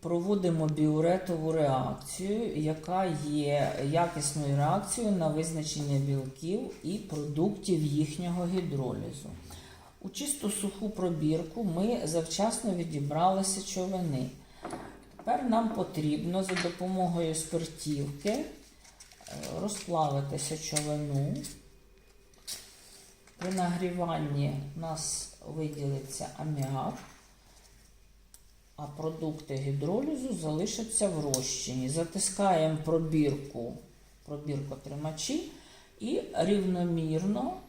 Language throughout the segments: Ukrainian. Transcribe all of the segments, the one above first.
проводимо біуретову реакцію, яка є якісною реакцією на визначення білків і продуктів їхнього гідролізу. У чисто суху пробірку ми завчасно відібрали сечовини. Тепер нам потрібно за допомогою спиртівки е, розплавити сечовину. При нагріванні у нас виділиться аміак, а продукти гідролізу залишаться в розчині. Затискаємо пробірку, пробірку тримачі і рівномірно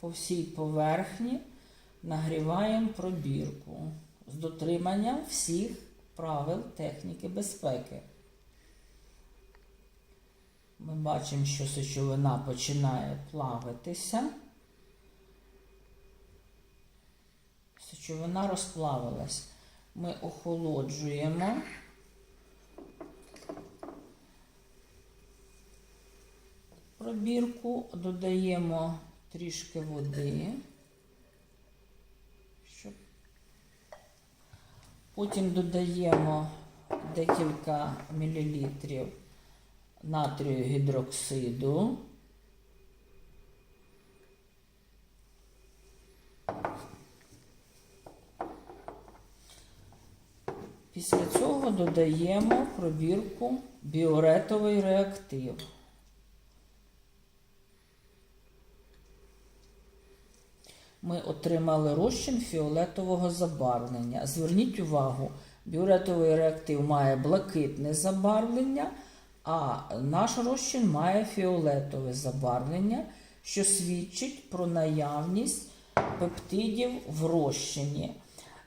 по всій поверхні нагріваємо пробірку з дотриманням всіх правил техніки безпеки. Ми бачимо, що сечовина починає плавитися. Сечовина розплавилась. Ми охолоджуємо. Пробірку додаємо трішки води. Щоб... Потім додаємо декілька мілілітрів натрію гідроксиду. Після цього додаємо пробірку біоретовий реактив. Ми отримали розчин фіолетового забарвлення. Зверніть увагу, біоретовий реактив має блакитне забарвлення, а наш розчин має фіолетове забарвлення, що свідчить про наявність пептидів в розчині.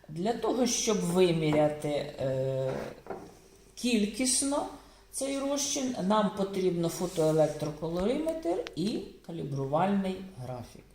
Для того, щоб виміряти е, кількісно цей розчин, нам потрібно фотоелектроколориметр і калібрувальний графік.